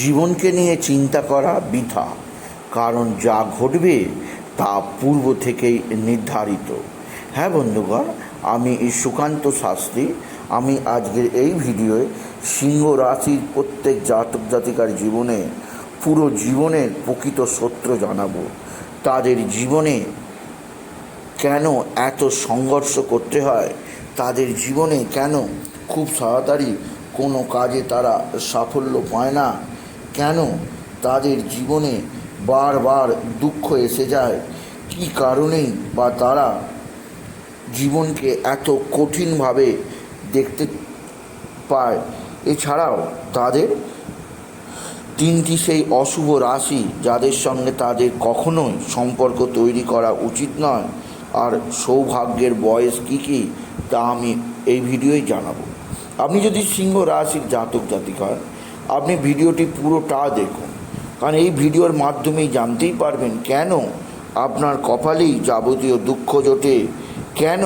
জীবনকে নিয়ে চিন্তা করা বৃথা, কারণ যা ঘটবে তা পূর্ব থেকেই নির্ধারিত। হ্যাঁ বন্ধুগণ, আমি সুকান্ত শাস্ত্রী। আমি আজকের এই ভিডিওয়ে সিংহ রাশির প্রত্যেক জাতক জাতিকার জীবনে, পুরো জীবনের প্রকৃত সত্য জানাব। তাদের জীবনে কেন এত সংঘর্ষ করতে হয়? তাদের জীবনে কেন খুব তাড়াতাড়ি কোনো কাজে তারা সাফল্য পায় না? কেন তাদের জীবনে বারবার দুঃখ এসে যায়? কী কারণেই বা তারা জীবনকে এত কঠিনভাবে দেখতে পায়? এছাড়াও তাদের তিনটি সেই অশুভ রাশি যাদের সঙ্গে তাদের কখনোই সম্পর্ক তৈরি করা উচিত নয়। আর সৌভাগ্যের বয়স কী কী, তা আমি এই ভিডিওই জানাব। আপনি যদি সিংহ রাশির জাতক জাতিক হন আপনি ভিডিওটি পুরোটা দেখুন। কারণ এই ভিডিওর মাধ্যমেই জানতেই পারবেন কেন আপনার কপালেই যাবতীয় দুঃখ জোটে, কেন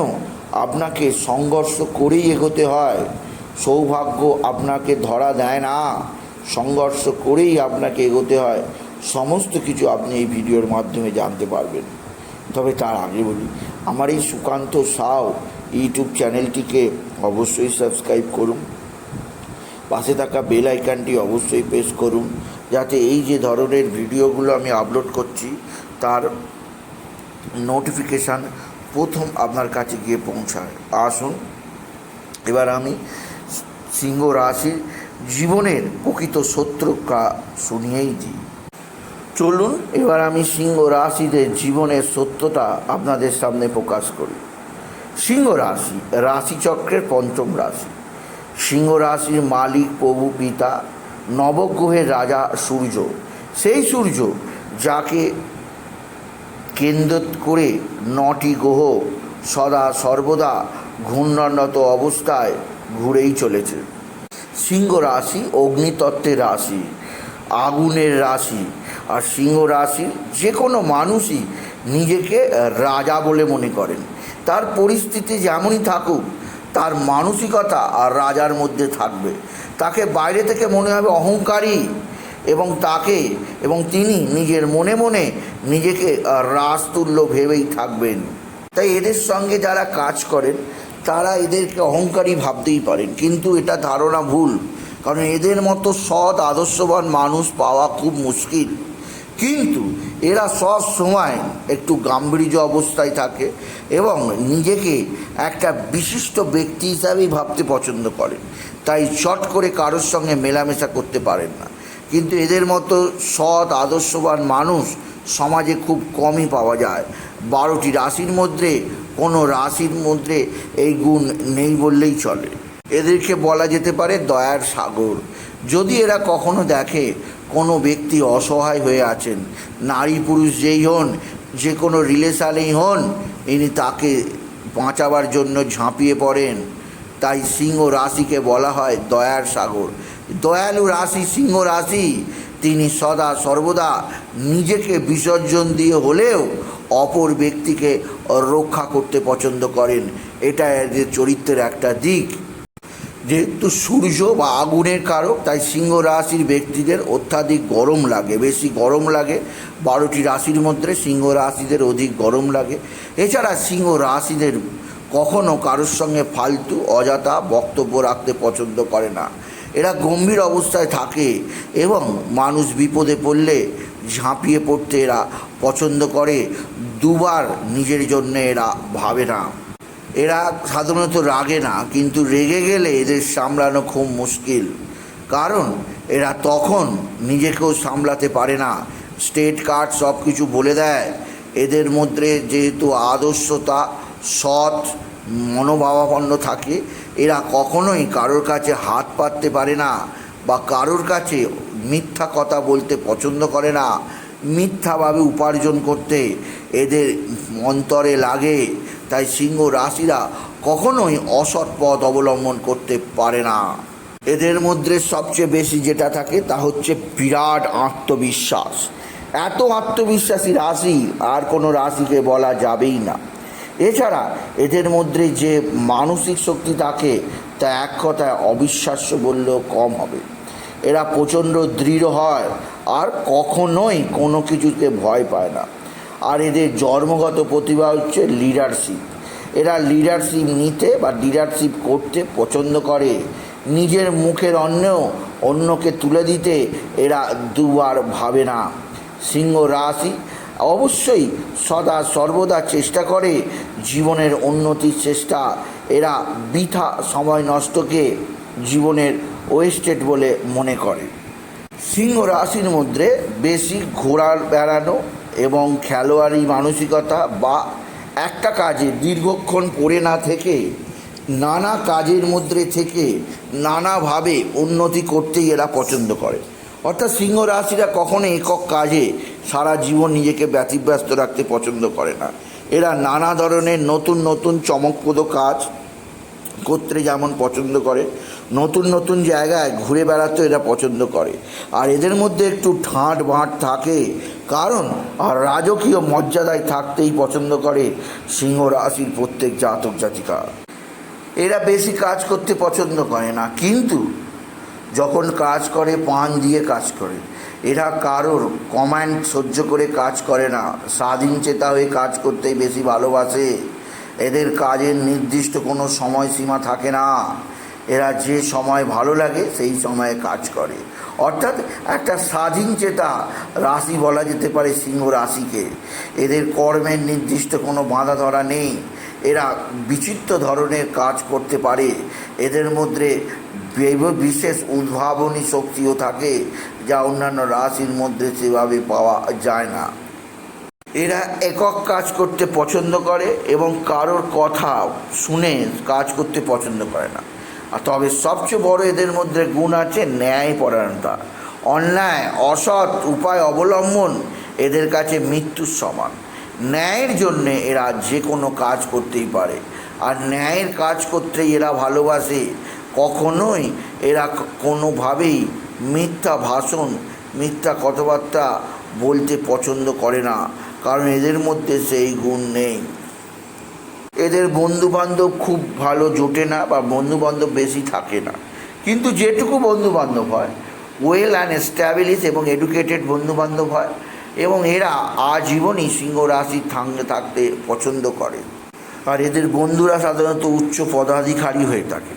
আপনাকে সংঘর্ষ করেই এগোতে হয়, সৌভাগ্য আপনাকে ধরা দেয় না, সংঘর্ষ করেই আপনাকে এগোতে হয়, সমস্ত কিছু আপনি এই ভিডিওর মাধ্যমে জানতে পারবেন। তবে তার আগে বলি, আমার এই সুকান্ত সাউ ইউটিউব চ্যানেলটিকে অবশ্যই সাবস্ক্রাইব করুন। পাশে থাকা বেল আইকনটি অবশ্যই প্রেস করুন, যাতে এই যে ধরনের ভিডিওগুলো আমি আপলোড করছি, তার নোটিফিকেশান প্রথম আপনার কাছে গিয়ে পৌঁছায়। আসুন, এবার আমি সিংহ রাশির জীবনের প্রকৃত সত্যকা শুনিয়েই দিই। চলুন, এবার আমি সিংহ রাশিদের জীবনের সত্যতা আপনাদের সামনে প্রকাশ করি। সিংহ রাশি, রাশিচক্রের পঞ্চম রাশি। সিংহ রাশির মালিক, প্রভু, পিতা, নবগ্রহের রাজা সূর্য। সেই সূর্য যাকে কেন্দ্র করে নটি গ্রহ সদা সর্বদা ঘূর্ণনত অবস্থায় ঘুরেই চলেছে। সিংহ রাশি অগ্নিতত্ত্বের রাশি, আগুনের রাশি আর সিংহ রাশি যে কোনো মানুষই নিজেকে রাজা বলে মনে করেন। তার পরিস্থিতি যেমনই থাকুক তার মানসিকতা আর রাজার মধ্যে থাকবে। তাকে বাইরে থেকে মনে হবে অহংকারী এবং তাকে এবং তিনি নিজের মনে মনে নিজেকে রাজতুল্য ভেবেই থাকবেন। তাই এদের সঙ্গে যারা কাজ করেন, তারা এদেরকে অহংকারী ভাবতেই পারেন। কিন্তু এটা ধারণা ভুল, কারণ এদের মতো সৎ, আদর্শবান মানুষ পাওয়া খুব মুশকিল। কিন্তু এরা সব সময় একটু গাম্ভীর্য অবস্থায় থাকে এবং নিজেকে একটা বিশিষ্ট ব্যক্তি হিসাবেই ভাবতে পছন্দ করেন। তাই চট করে কারোর সঙ্গে মেলামেশা করতে পারেন না। কিন্তু এদের মতো সৎ, আদর্শবান মানুষ সমাজে খুব কমই পাওয়া যায়। বারোটি রাশির মধ্যে কোনো রাশির মধ্যে এই গুণ নেই বললেই চলে। এদেরকে বলা যেতে পারে দয়ার সাগর। যদি এরা কখনো দেখে কোনো ব্যক্তি অসহায় হয়ে আছেন। নারী পুরুষ যেই হন, যে কোনো রিলেশানেই হন, ইনি তাকে বাঁচাবার জন্য ঝাঁপিয়ে পড়েন। তাই সিংহ রাশিকে বলা হয় দয়ার সাগর। দয়ালু রাশি সিংহ রাশি, তিনি সদা সর্বদা নিজেকে বিসর্জন দিয়ে হলেও অপর ব্যক্তিকে রক্ষা করতে পছন্দ করেন। এটা এদের চরিত্রের একটা দিক। যেহেতু সূর্য বা আগুনের কারক, তাই সিংহ রাশির ব্যক্তিদের অত্যাধিক গরম লাগে, বেশি গরম লাগে। বারোটি রাশির মধ্যে সিংহ রাশিদের অধিক গরম লাগে। এছাড়া সিংহ রাশিদের কখনও কারোর সঙ্গে ফালতু, অযথা বক্তব্য রাখতে পছন্দ করে না। এরা গম্ভীর অবস্থায় থাকে এবং মানুষ বিপদে পড়লে ঝাঁপিয়ে পড়তে এরা পছন্দ করে। দুবার নিজের জন্য এরা ভাবে না। এরা সাধারণত রাগে না, কিন্তু রেগে গেলে এদের সামলানো খুব মুশকিল। কারণ এরা তখন নিজেকেও সামলাতে পারে না। স্টেট কার্ড সব কিছু বলে দেয়। এদের মধ্যে যেহেতু আদর্শতা, সৎ, মনোভাবাপন্ন থাকে, এরা কখনোই কারোর কাছে হাত পাততে পারে না বা কারোর কাছে মিথ্যা কথা বলতে পছন্দ করে না। মিথ্যাভাবে উপার্জন করতে এদের অন্তরে লাগে। তাই সিংহ রাশিরা কখনোই অসৎ পথ অবলম্বন করতে পারে না। এদের মধ্যে সবচেয়ে বেশি যেটা থাকে, তা হচ্ছে বিরাট আত্মবিশ্বাস। এত আত্মবিশ্বাসী রাশি, আর কোনো রাশিকে বলা যাবেই না। এছাড়া এদের মধ্যে যে মানসিক শক্তি থাকে, তা এক কথায় অবিশ্বাস্য বললেও কম হবে। এরা প্রচণ্ড দৃঢ় হয় আর কখনোই কোনো কিছুকে ভয় পায় না। আর এদের জন্মগত প্রতিভা হচ্ছে লিডারশিপ এরা লিডারশিপ নিতে বা লিডারশিপ করতে পছন্দ করে। নিজের মুখের অন্যেও অন্যকে তুলে দিতে এরা দুবার ভাবে না। সিংহ রাশি অবশ্যই সদা সর্বদা চেষ্টা করে জীবনের উন্নতির চেষ্টা। এরা বৃথা সময় নষ্টকে জীবনের ওয়েস্টেড বলে মনে করে। সিংহ রাশির মধ্যে বেশি ঘোরার বেড়ানো এবং খেলোয়াড়ি মানসিকতা বা একটা কাজে দীর্ঘক্ষণ পড়ে না থেকে, নানা কাজের মধ্যে থেকে নানাভাবে উন্নতি করতেই এরা পছন্দ করে। অর্থাৎ সিংহ রাশিরা কখনো একক কাজে সারা জীবন নিজেকে ব্যতিব্যস্ত রাখতে পছন্দ করে না। এরা নানা ধরনের নতুন নতুন চমকপ্রদ কাজ করতে যেমন পছন্দ করে নতুন নতুন জায়গায় ঘুরে বেড়াতে এরা পছন্দ করে। আর এদের মধ্যে একটু ঠাঁট বাঁট থাকে, কারণ আর রাজকীয় মর্যাদায় থাকতেই পছন্দ করে সিংহ রাশির প্রত্যেক জাতক জাতিকা। এরা বেশি কাজ করতে পছন্দ করে না, কিন্তু যখন কাজ করে, পান দিয়ে কাজ করে। এরা কারোর কমান্ড সহ্য করে কাজ করে না, স্বাধীন চেতা হয়ে কাজ করতেই বেশি ভালোবাসে। এদের কাজের নির্দিষ্ট কোনো সময়সীমা থাকে না। এরা যে সময় ভালো লাগে, সেই সময়ে কাজ করে। অর্থাৎ একটা স্বাধীন চেতা রাশি বলা যেতে পারে সিংহ রাশিকে। এদের কর্মের নির্দিষ্ট কোনো বাঁধা ধরা নেই। এরা বিচিত্র ধরনের কাজ করতে পারে। এদের মধ্যে বিশেষ উদ্ভাবনী শক্তিও থাকে, যা অন্যান্য রাশির মধ্যে সেভাবে পাওয়া যায় না। এরা একক কাজ করতে পছন্দ করে এবং কারোর কথা শুনে কাজ করতে পছন্দ করে না। তবে সবচেয়ে বড় এদের মধ্যে গুণ আছে ন্যায় পরায়ণতা অন্যায়, অসৎ উপায় অবলম্বন এদের কাছে মৃত্যুর সমান। ন্যায়ের জন্যে এরা যে কোনো কাজ করতেই পারে। আর ন্যায়ের কাজ করতেই এরা ভালোবাসে। কখনোই এরা কোনোভাবেই মিথ্যা ভাষণ, মিথ্যা কথাবার্তা বলতে পছন্দ করে না। কারণ এদের মধ্যে সেই গুণ নেই। এদের বন্ধু বান্ধব খুব ভালো জোটে না বা বন্ধু বান্ধব বেশি থাকে না। কিন্তু যেটুকু বন্ধু বান্ধব হয় ওয়েল অ্যান্ড এস্টাবলিশ এবং এডুকেটেড বন্ধু বান্ধব হয় এবং এরা আজীবনই সিংহ রাশি থাকতে পছন্দ করে। আর এদের বন্ধুরা সাধারণত উচ্চ পদাধিকারী হয়ে থাকে।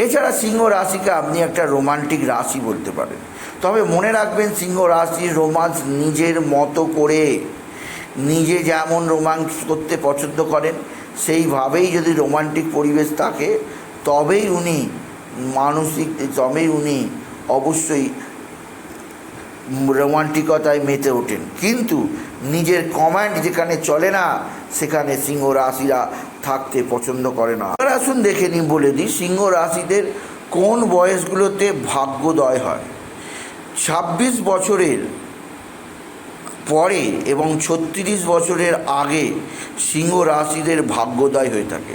এছাড়া সিংহ রাশিকে আপনি একটা রোমান্টিক রাশি বলতে পারেন। তবে মনে রাখবেন, সিংহ রাশির রোমান্স নিজের মতো করে, নিজে যেমন রোমান্স করতে পছন্দ করেন সেইভাবেই যদি রোমান্টিক পরিবেশ থাকে, তবেই উনি মানসিক, তবেই উনি অবশ্যই রোমান্টিকতায় মেতে ওঠেন। কিন্তু নিজের কমান্ড যেখানে চলে না, সেখানে সিংহ রাশিরা থাকতে পছন্দ করে না। এবার আসুন দেখে নিই, বলে দিই সিংহ রাশিদের কোন বয়সগুলোতে ভাগ্যোদয় হয়? ছাব্বিশ বছরের পরে এবং ছত্রিশ বছরের আগে সিংহ রাশিদের ভাগ্যোদয় হয়ে থাকে।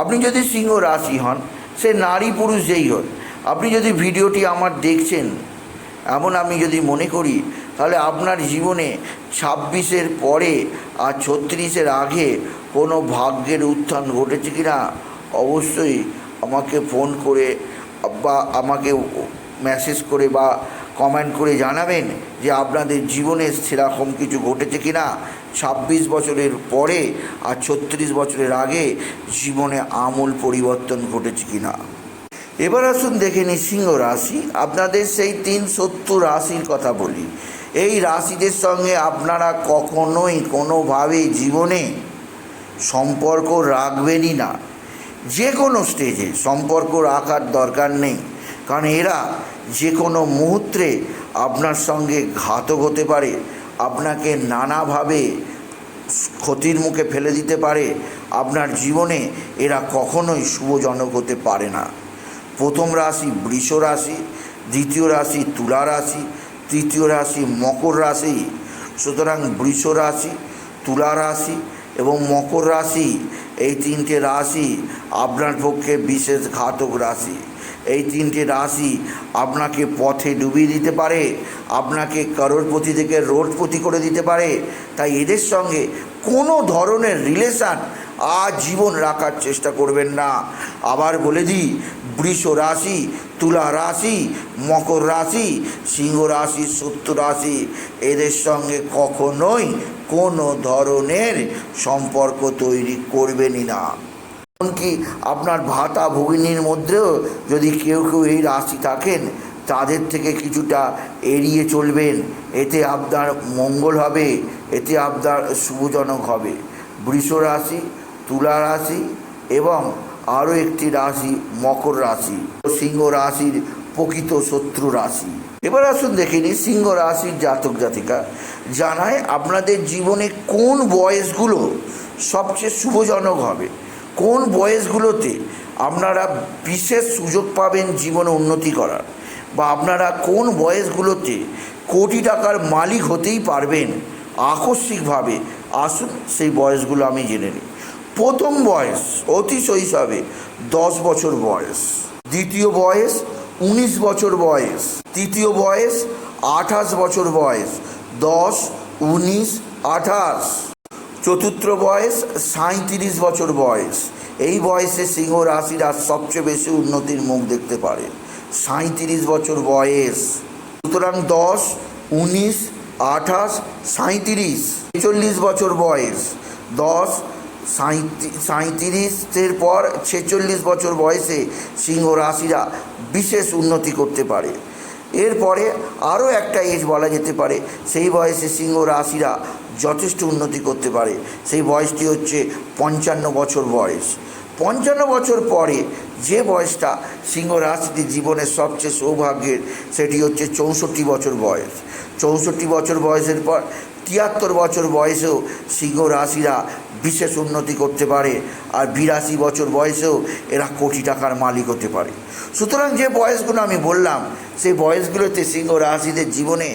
আপনি যদি সিংহ রাশি হন, সে নারী পুরুষ যেই হন আপনি যদি ভিডিওটি আমার দেখছেন, এমন আমি যদি মনে করি, তাহলে আপনার জীবনে ছাব্বিশের পরে আর ছত্রিশের আগে কোনো ভাগ্যের উত্থান ঘটেছে কি না, অবশ্যই আমাকে ফোন করে বা আমাকে মেসেজ করে বা কমেন্ট করে জানাবেন যে আপনাদের জীবনে সেরকম কিছু ঘটেছে কি না ছাব্বিশ বছরের পরে আর ছত্রিশ বছরের আগে জীবনে আমূল পরিবর্তন ঘটেছে কি না এবার আসুন দেখে নিই সিংহ রাশি। আপনাদের সেই তিন সত্তর রাশির কথা বলি। এই রাশিদের সঙ্গে আপনারা কখনোই কোনোভাবেই জীবনে সম্পর্ক রাখবেনই না। যে কোনো স্টেজে সম্পর্ক রাখার দরকার নেই। কারণ এরা যে কোনো মুহূর্তে আপনার সঙ্গে ঘাতক হতে পারে, আপনাকে নানাভাবে ক্ষতির মুখে ফেলে দিতে পারে, আপনার জীবনে এরা কখনোই শুভজনক হতে পারে না। প্রথম রাশি বৃষ রাশি, দ্বিতীয় রাশি তুলা রাশি, তৃতীয় রাশি মকর রাশি। সুতরাং বৃষ রাশি, তুলা রাশি এবং মকর রাশি এই তিনটে রাশি আপনার পক্ষে বিশেষ ঘাতক রাশি। এই তিনটে রাশি আপনাকে পথে ডুবিয়ে দিতে পারে, আপনাকে করোড়পতি থেকে রোডপতি করে দিতে পারে। তাই এদের সঙ্গে কোনো ধরনের রিলেশান আজীবন রাখার চেষ্টা করবেন না। আবার বলে দিই, বৃষ রাশি, তুলা রাশি, মকর রাশি, সিংহ রাশি, সত্য রাশি, এদের সঙ্গে কখনোই কোনো ধরনের সম্পর্ক তৈরি করবেনই না। এমনকি আপনার ভাতা ভগিনীর মধ্যেও যদি কেউ কেউ এই রাশি থাকেন, তাদের থেকে কিছুটা এড়িয়ে চলবেন। এতে আপনার মঙ্গল হবে, এতে আপনার শুভজনক হবে। বৃষ রাশি, তুলা রাশি এবং আরও একটি রাশি মকর রাশি, সিংহ রাশির প্রকৃত শত্রু রাশি। এবার আসুন দেখে নিই সিংহ রাশির জাতক জাতিকা। জানায় আপনাদের জীবনে কোন বয়সগুলো সবচেয়ে শুভজনক হবে? কোন বয়সগুলোতে আপনারা বিশেষ সুযোগ পাবেন জীবনে উন্নতি করার? বা আপনারা কোন বয়সগুলোতে কোটি টাকার মালিক হতেই পারবেন? আকস্মিকভাবে আসুন সেই বয়সগুলো আমি জেনে নিই। প্রথম বয়স অতি শৈশবে দশ বছর বয়স। দ্বিতীয় বয়স উনিশ বছর বয়স। তৃতীয় বয়স আঠাশ বছর বয়স। দশ, উনিশ, আঠাশ। চতুর্থ বয়স সাঁত্রিশ বছর বয়স। এই বয়সে সিংহ রাশিরা সবচেয়ে বেশি উন্নতির মুখ দেখতে পারে। সাঁত্রিশ বছর বয়স। সুতরাং দশ, উনিশ, আঠাশ সাঁত্রিশ ছেচল্লিশ বছর বয়স। দশ সাঁত্রিশের পর ছেচল্লিশ বছর বয়সে সিংহ রাশিরা বিশেষ উন্নতি করতে পারে। এরপরে আরও একটা এজ বলা যেতে পারে। সেই বয়সে সিংহ রাশিরা যথেষ্ট উন্নতি করতে পারে। সেই বয়সটি হচ্ছে পঞ্চান্ন বছর বয়স। পঞ্চান্ন বছর পরে যে বয়সটা সিংহ রাজনীতি জীবনের সবচেয়ে সৌভাগ্যের, সেটি হচ্ছে চৌষট্টি বছর বয়স। চৌষট্টি বছর বয়সের পর তিয়াত্তর বছর বয়সেও সিংহ রাশিরা বিশেষ উন্নতি করতে পারে আর বিরাশি বছর বয়সেও এরা কোটি টাকার মালিক হতে পারে। সুতরাং যে বয়সগুলো আমি বললাম, সেই বয়সগুলোতে সিংহ রাশিদের জীবনে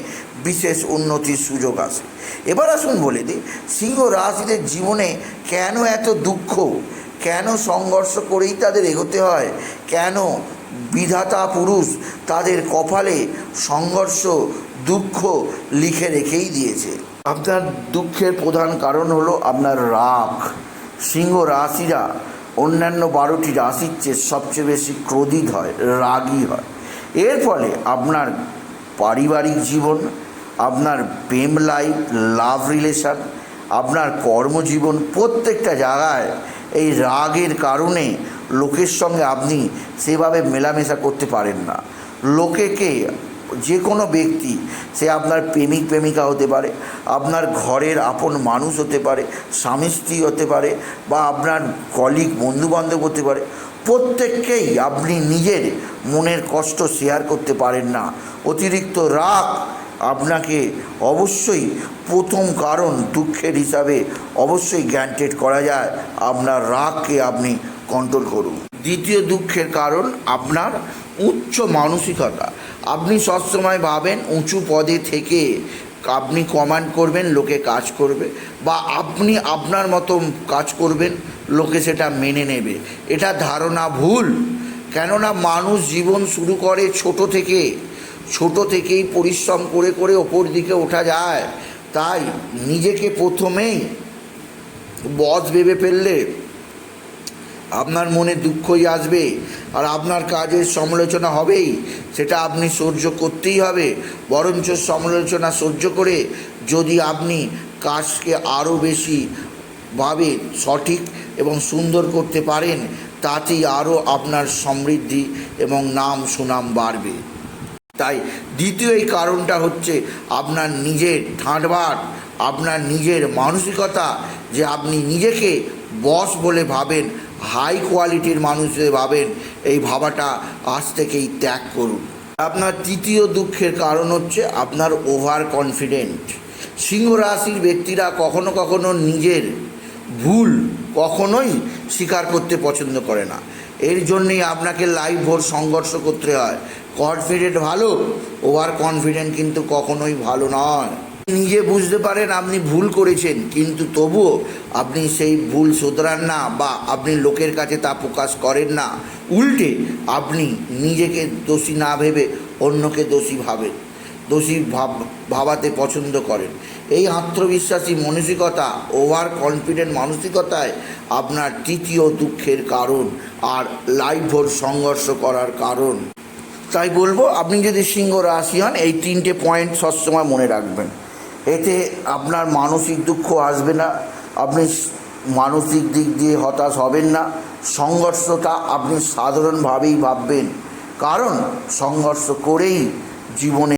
বিশেষ উন্নতির সুযোগ আসে এবার আসুন বলে দিই, সিংহ রাশিদের জীবনে কেন এত দুঃখ? কেন সংঘর্ষ করেই তাদের এগোতে হয়? কেন বিধাতা পুরুষ তাদের কপালে সংঘর্ষ, দুঃখ লিখে রেখেই দিয়েছে? আপনার দুঃখের প্রধান কারণ হলো আপনার রাগ। সিংহ রাশিরা অন্যান্য বারোটি রাশির চেয়ে সবচেয়ে বেশি ক্রোধিত হয়, রাগী হয়। এর ফলে আপনার পারিবারিক জীবন, আপনার প্রেম লাইফ, লাভ রিলেশন, আপনার কর্মজীবন প্রত্যেকটা জায়গায় এই রাগের কারণে লোকের সঙ্গে আপনি সেভাবে মেলামেশা করতে পারেন না। লোকেকে যে কোনো ব্যক্তি, সে আপনার প্রেমিক, প্রেমিকা হতে পারে, আপনার ঘরের আপন মানুষ হতে পারে, স্বামী, স্ত্রী হতে পারে, বা আপনার কলিগ বন্ধুবান্ধব হতে পারে, প্রত্যেককেই আপনি নিজের মনের কষ্ট শেয়ার করতে পারেন না। অতিরিক্ত রাগ আপনাকে অবশ্যই প্রথম কারণ দুঃখের হিসাবে অবশ্যই গ্যান্টেড করা যায়। আপনার রাগকে আপনি কন্ট্রোল করুন। দ্বিতীয় দুঃখের কারণ আপনার উচ্চ মানসিকতা। আপনি সবসময় ভাবেন, উঁচু পদে থেকে আপনি কমান্ড করবেন, লোকে কাজ করবে বা আপনি আপনার মতো কাজ করবেন, লোকে সেটা মেনে নেবে। এটা ধারণা ভুল। কেননা মানুষ জীবন শুরু করে ছোট থেকে। ছোট থেকেই পরিশ্রম করে করে ওপর দিকে ওঠা যায়। তাই নিজেকে প্রথমেই বস ভেবে ফেললে আপনার মনে দুঃখই আসবে আর আপনার কাজের সমালোচনা হবেই। সেটা আপনি সহ্য করতেই হবে। বরঞ্চ সমালোচনা সহ্য করে যদি আপনি কাজকে আরও বেশি ভাবে সঠিক এবং সুন্দর করতে পারেন, তাতেই আরও আপনার সমৃদ্ধি এবং নাম সুনাম বাড়বে। তাই দ্বিতীয় এই কারণটা হচ্ছে আপনার নিজের ঠাঁটবাট, আপনার নিজের মানসিকতা যে আপনি নিজেকে বস বলে ভাবেন হাই কোয়ালিটির মানুষ হিসেবে ভাবেন, এই ভাবাটা আজ থেকেই ত্যাগ করুন। আপনার তৃতীয় দুঃখের কারণ হচ্ছে আপনার ওভার কনফিডেন্ট সিংহ রাশির ব্যক্তিরা কখনো কখনো নিজের ভুল কখনোই স্বীকার করতে পছন্দ করে না। এর জন্যেই আপনাকে লাইফ ভোর সংঘর্ষ করতে হয়। কনফিডেন্ট ভালো ওভার কনফিডেন্ট কিন্তু কখনোই ভালো নয়। নিজে বুঝতে পারেন, আপনি ভুল করেছেন, কিন্তু তবুও আপনি সেই ভুল শোধরান না বা আপনি লোকের কাছে তা প্রকাশ করেন না। উল্টে আপনি নিজেকে দোষী না ভেবে অন্যকে দোষী ভাবেন, দোষী ভাব, ভাবাতে পছন্দ করেন। এই আত্মবিশ্বাসী মানসিকতা ওভার কনফিডেন্ট মানসিকতায় আপনার তৃতীয় দুঃখের কারণ আর লাইফভর সংঘর্ষ করার কারণ। তাই বলব, আপনি যদি সিংহ রাশি হন, এই তিনটে পয়েন্ট সবসময় মনে রাখবেন। এতে আপনার মানসিক দুঃখ আসবে না, আপনি মানসিক দিক দিয়ে হতাশ হবেন না সংঘর্ষটা আপনি সাধারণভাবেই ভাববেন। কারণ সংঘর্ষ করেই জীবনে